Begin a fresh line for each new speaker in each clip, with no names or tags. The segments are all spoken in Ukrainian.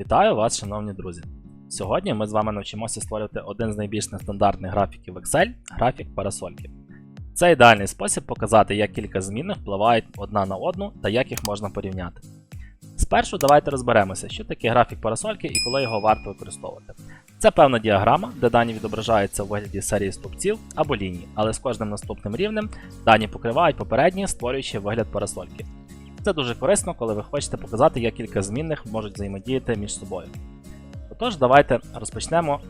Вітаю вас, шановні друзі! Сьогодні ми з вами навчимося створювати один з найбільш нестандартних графіків Excel графік парасольки. Це ідеальний спосіб показати, як кілька змінних впливають одна на одну та як їх можна порівняти. Спершу давайте розберемося, що таке графік парасольки і коли його варто використовувати. Це певна діаграма, де дані відображаються у вигляді серії стовпців або ліній, але з кожним наступним рівнем дані покривають попередні, створюючи вигляд парасольки. Це дуже корисно, коли ви хочете показати, як кілька змінних можуть взаємодіяти між собою. Отож, давайте розпочнемо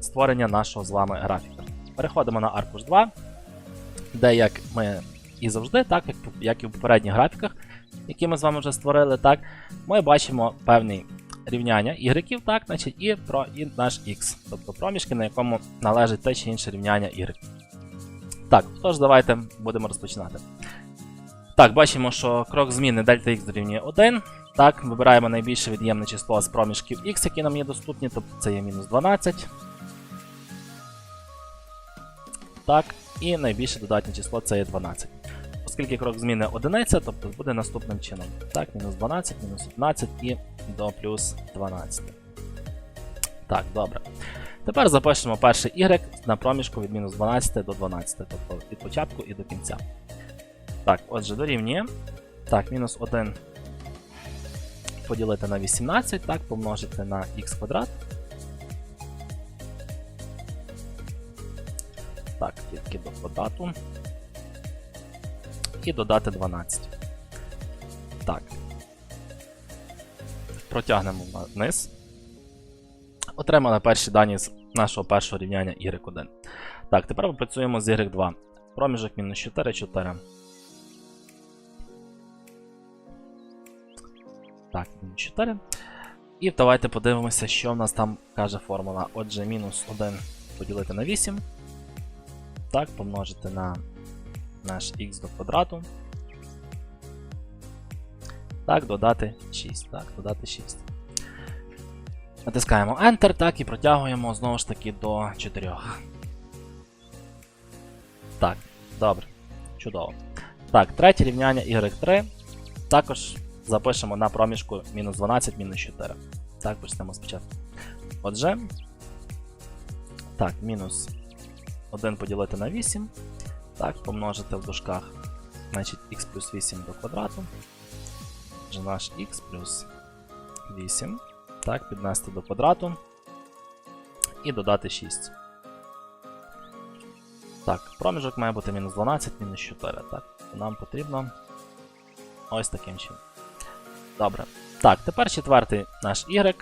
створення нашого з вами графіка. Переходимо на аркуш 2, де як ми і завжди, так як, і в попередніх графіках, які ми з вами вже створили, так, ми бачимо певні рівняння y, так, значить, і, про, і наш x, тобто проміжки, на якому належить те чи інше рівняння y. Так, тож давайте будемо розпочинати. Так, бачимо, що крок зміни Δx дорівнює 1. Так, вибираємо найбільше від'ємне число з проміжків x, які нам є доступні, тобто це є мінус 12. Так, і найбільше додатнє число це є 12. Оскільки крок зміни одиниця, тобто буде наступним чином. Так, мінус 12, мінус 11 і до плюс 12. Так, добре. Тепер запишемо перший y на проміжку від мінус 12 до 12, тобто від початку і до кінця. Так, отже, дорівнює. Так, мінус 1 поділити на 18, так, помножити на х квадрат. Так, тільки до квадрату. І додати 12. Так. Протягнемо вниз. Отримали перші дані з нашого першого рівняння y1. Так, тепер попрацюємо з y2. Проміжок мінус 4, 4. 4. І давайте подивимося, що в нас там каже формула. Отже, мінус 1 поділити на 8. Так, помножити на наш х до квадрату. Так, додати 6. Так, додати 6. Натискаємо Enter, так, і протягуємо знову ж таки до 4. Так, добре. Чудово. Так, третє рівняння y3. Також запишемо на проміжку мінус 12, мінус 4. Так, почнемо спочатку. Отже. Так, мінус 1 поділити на 8. Так, помножити в дужках. Значить, х плюс 8 до квадрату. Отже, наш х плюс 8. Так, піднести до квадрату. І додати 6. Так, проміжок має бути мінус 12, мінус 4. Так, нам потрібно ось таким чином. Добре. Так, тепер четвертий наш y.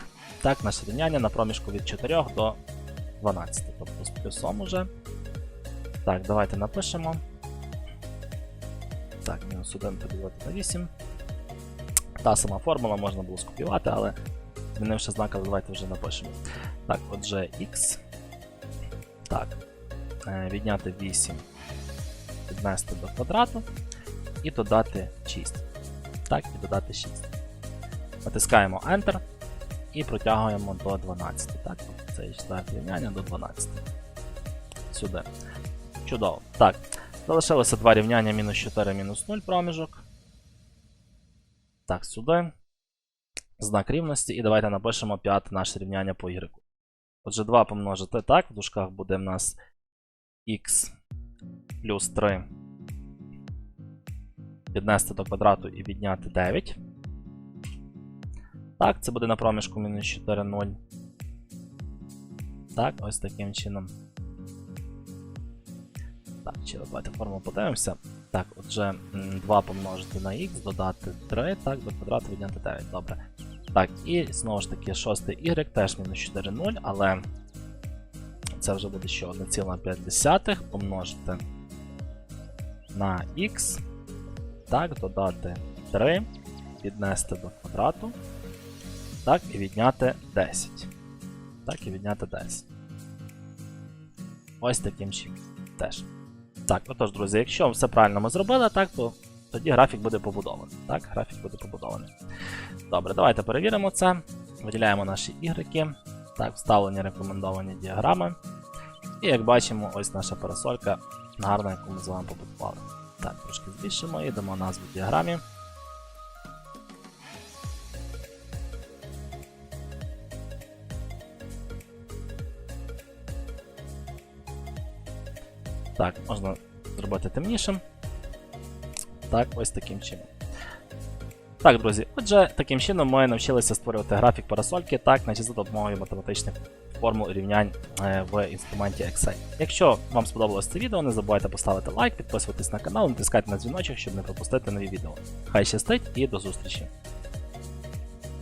Так, наше рівняння на проміжку від 4 до 12. Тобто з плюсом уже. Так, давайте напишемо. Так, мінус 1 поділити на 8. Та сама формула можна було скопіювати, але змінивши знак, але давайте вже напишемо. Так, отже, x. Так. е, Відняти 8, піднести до квадрату і додати 6. Так, і додати 6. Натискаємо Enter і протягуємо до 12. Так, тобто це є рівняння до 12. Сюди. Чудово. Так, залишилося два рівняння мінус 4, мінус 0 проміжок. Так, сюди. Знак рівності. І давайте напишемо п'яте наше рівняння по y. Отже, 2 помножити так, в дужках буде в нас x плюс 3 піднести до квадрату і відняти 9. Так, це буде на проміжку мінус 4, 0. Так, ось таким чином. Так, ще давайте формулу подивимося. Так, отже, 2 помножити на х, додати 3, так, до квадрату відняти 9. Добре. Так, і знову ж таки, шостий y теж мінус 4, 0, але це вже буде ще 1,5 помножити на х. Так, додати 3, піднести до квадрату. Так, і відняти 10. Так, і відняти 10. Ось таким чином. Теж. Так, отож, друзі, якщо все правильно ми зробили, так, то тоді графік буде побудований. Так, графік буде побудований. Добре, давайте перевіримо це. Виділяємо наші ігрики. Так, вставлені рекомендовані діаграми. І як бачимо, ось наша парасолька гарна, яку ми з вами побудували. Так, трошки збільшимо і дамо назву діаграмі. Так, можна зробити темнішим. Так, ось таким чином. Так, друзі, отже, таким чином ми навчилися створювати графік парасольки так, значить, за допомогою математичних формул рівнянь е, в інструменті Excel. Якщо вам сподобалось це відео, не забувайте поставити лайк, підписуватись на канал, натискайте на дзвіночок, щоб не пропустити нові відео. Хай щастить і до зустрічі!